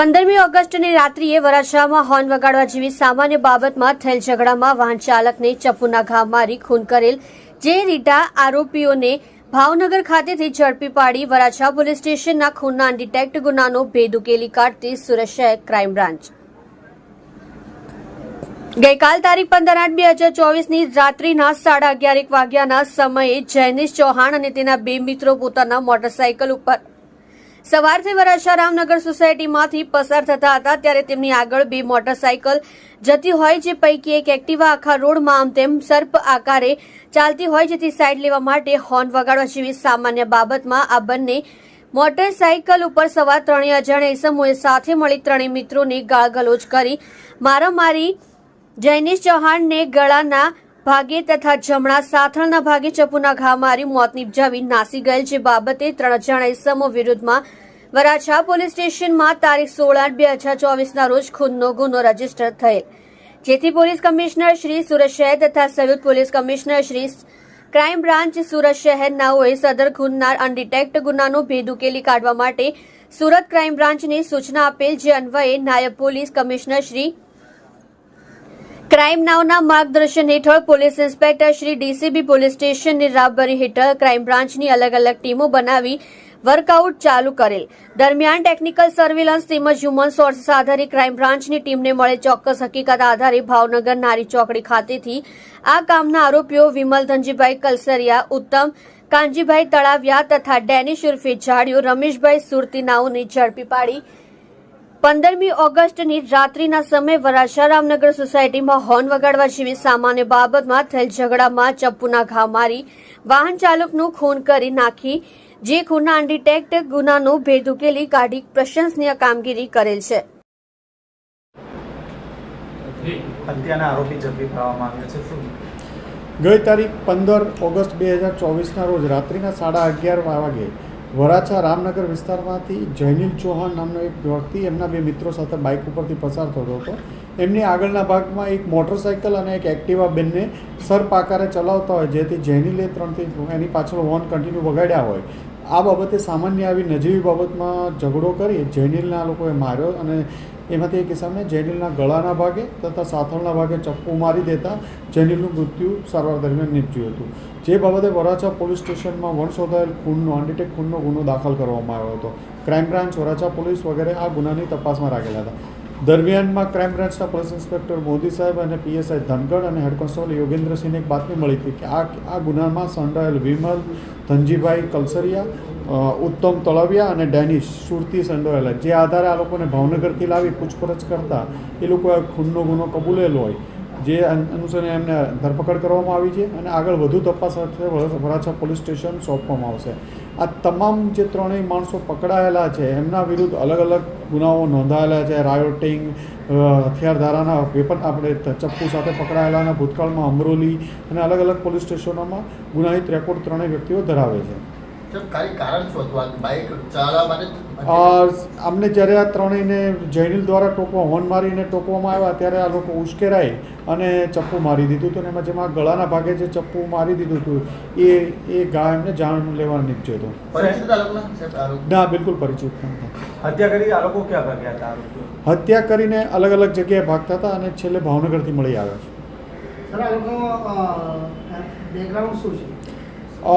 પંદરમી ઓગસ્ટની રાત્રિએ વરાછામાં હોર્ન વગાડવા જેવી સામાન્ય બાબતમાં થયેલ ઝઘડામાં વાહન ચાલકને ચપ્પુના ઘા મારી ખૂન કરેલ, જે રીટા આરોપીઓને ભાવનગર ખાતેથી ઝડપી પાડી વરાછા પોલીસ સ્ટેશનના ખૂનના અનડિટેક્ટ ગુનાનો ભેદ ઉકેલી કાઢતી સુરત શહેર ક્રાઇમ બ્રાન્ચ. ગઈકાલ તારીખ પંદર આઠ બે હજાર ચોવીસની રાત્રિના સાડા અગિયાર એક વાગ્યાના સમયે જયનીશ ચૌહાણ અને તેના બે મિત્રો પોતાના મોટરસાયકલ ઉપર સવારથી વરાછા રામનગર સોસાયટીમાંથી પસાર થતા હતા, ત્યારે તેમની આગળ બે મોટરસાયકલ જતી હોય જે પૈકી એક એક્ટિવા આખા રોડમાં આમ તેમ સર્પ આકારે ચાલતી હોય જેથી સાઈડ લેવા માટે હોર્ન વગાડવા જેવી સામાન્ય બાબતમાં આ બંને મોટરસાયકલ ઉપર સવાર ત્રણેય અજાણ્યા ઇસમોએ સાથે મળી ત્રણેય મિત્રોને ગાળગલોચ કરી. મારામારી જૈનિશ ચૌહાણને ગળાના ભાગે તથા જમણા સાથળના ભાગે ચપુના ઘા મારી મોત નિપજાવી નાસી ગયેલ જે બાબતે ત્રણ જણા ઇસમો વિરુદ્ધમાં વરાછા પોલીસ સ્ટેશનમાં તારીખ સોળ આઠ બે હજાર ચોવીસના રોજ ખૂનનો ગુનો રજિસ્ટર થયેલ. જેથી પોલીસ કમિશનર શ્રી સુરત શહેર તથા સંયુક્ત police commissioner Shri crime branch Surat શહેરનાઓએ સદર ખૂનના અનડિટેક્ટ ગુનાનો ભેદ ઉકેલી કાઢવા માટે સુરત ક્રાઇમ બ્રાન્ચને સૂચના આપેલ જે અન્વયે નાયબ પોલીસ કમિશનર શ્રી ક્રાઇમ નાવના માર્ગદર્શન હેઠળ police inspector Shri DCB police સ્ટેશનની રાબરી હેઠળ ક્રાઇમ બ્રાન્ચની અલગ અલગ ટીમો બનાવી વર્કઆઉટ ચાલુ કરેલ. દરમિયાન ટેકનિકલ સર્વેલન્સ તેમજ હ્યુમન સોર્સિસ આધારિત ક્રાઇમ બ્રાન્ચની ટીમને મળે ચોક્કસ હકીકત આધારે ભાવનગર નારી ચોકડી ખાતેથી આ કામના આરોપીઓ વિમલ ધનજીભાઈ કલસરિયા, ઉત્તમ કાનજીભાઈ તળાવિયા તથા ડેનિશ ઉર્ફે જાડિયો, રમેશભાઈ સુરતીનાઓને ઝડપી પાડી પંદરમી ઓગસ્ટની રાત્રિના સમયે વરાછા રામનગર સોસાયટીમાં હોર્ન વગાડવા જેવી સામાન્ય બાબતમાં થયેલ ઝઘડામાં ચપ્પુના ઘા મારી વાહન ચાલકનું ખૂન કરી નાખી જે ખૂનના અનડિટેક્ટ ગુનાનો ભેદ ઉકેલી કાઢી પ્રશંસનીય કામગીરી કરેલ છે. હત્યાના આરોપી ઝડપી પાડવામાં આવ્યા છે. ગઈ તારીખ પંદર ઓગસ્ટ બે હજાર ચોવીસના રોજ રાત્રિના સાડા અગિયાર વાગે વરાછા રામનગર વિસ્તારમાંથી જૈનિલ ચૌહાણ નામનો એક વ્યક્તિ એમના બે મિત્રો સાથે બાઇક ઉપરથી પસાર થતો હતો. એમની આગળના ભાગમાં એક મોટરસાઇકલ અને એક એક્ટિવા બેનને સરપાકારે ચલાવતા હોય, જેથી જૈનિલે ત્રણથી એની પાછળ હોર્ન કન્ટિન્યુ વગાડ્યા હોય. આ બાબતે સામાન્ય આવી નજીવી બાબતમાં ઝઘડો કરી જૈનિલના લોકોએ માર્યો અને એમાંથી એક કિસ્સામાં જૈનિલના ગળાના ભાગે તથા સાથળના ભાગે ચપ્પુ મારી દેતા જૈનિલનું મૃત્યુ સારવાર દરમિયાન નીપજ્યું હતું. જે બાબતે વરાછા પોલીસ સ્ટેશનમાં વણ ખૂનનો અનડિટેક ખૂનનો ગુનો દાખલ કરવામાં આવ્યો હતો. ક્રાઇમ બ્રાન્ચ વરાછા પોલીસ વગેરે આ ગુનાની તપાસમાં રાખેલા હતા. દરમિયાનમાં ક્રાઇમ બ્રાન્ચના પોલીસ ઇન્સ્પેક્ટર મોદી સાહેબ અને પીએસઆઈ ધનગઢ અને હેડ કોન્સ્ટેબલ યોગેન્દ્રસિંહને એક બાતમી મળી હતી કે આ આ ગુનામાં સંડોયેલ વિમલ, ધનજીભાઈ કલસરિયા ઉત્તમ તળવિયા અને ડેનિશ સુરતી સંડોયેલા જે આધારે આ લોકોને ભાવનગરથી લાવી પૂછપરછ કરતા એ લોકોએ ખૂનનો ગુનો કબૂલેલો હોય. જે અનુસરે એમને ધરપકડ કરવામાં આવી છે અને આગળ વધુ તપાસ સાથે વરાછા પોલીસ સ્ટેશન સોંપવામાં આવશે. આ તમામ જે ત્રણેય માણસો પકડાયેલા છે, એમના વિરુદ્ધ અલગ અલગ ગુનાઓ નોંધાયેલા છે રાયોટિંગ હથિયારધારાના વેપન આપણે ચપ્પુ સાથે પકડાયેલા અને ભૂતકાળમાં અમરોલી અને અલગ અલગ પોલીસ સ્ટેશનોમાં ગુનાહિત રેકોર્ડ ત્રણેય વ્યક્તિઓ ધરાવે છે. અમને જ્યારે આ ત્રણેયને જૈનિલ દ્વારા ટોકવા હોર્ન મારીને ટોકવામાં આવ્યા ત્યારે આ લોકો ઉશ્કેરાઈ અને ચપ્પુ મારી દીધું હતું અને એમાં જેમાં ગળાના ભાગે જે ચપ્પુ મારી દીધું હતું એ એ ગા એમને જાણ લેવા નીપજ્યો હતો. ના બિલકુલ પરિચિત હત્યા કરી આ લોકો ક્યાં ભાગ્યા હતા? હત્યા કરીને અલગ અલગ જગ્યાએ ભાગતા હતા અને છેલ્લે ભાવનગરથી મળી આવ્યા છે. સર આ લોકોનું બેકગ્રાઉન્ડ શું છે? અ,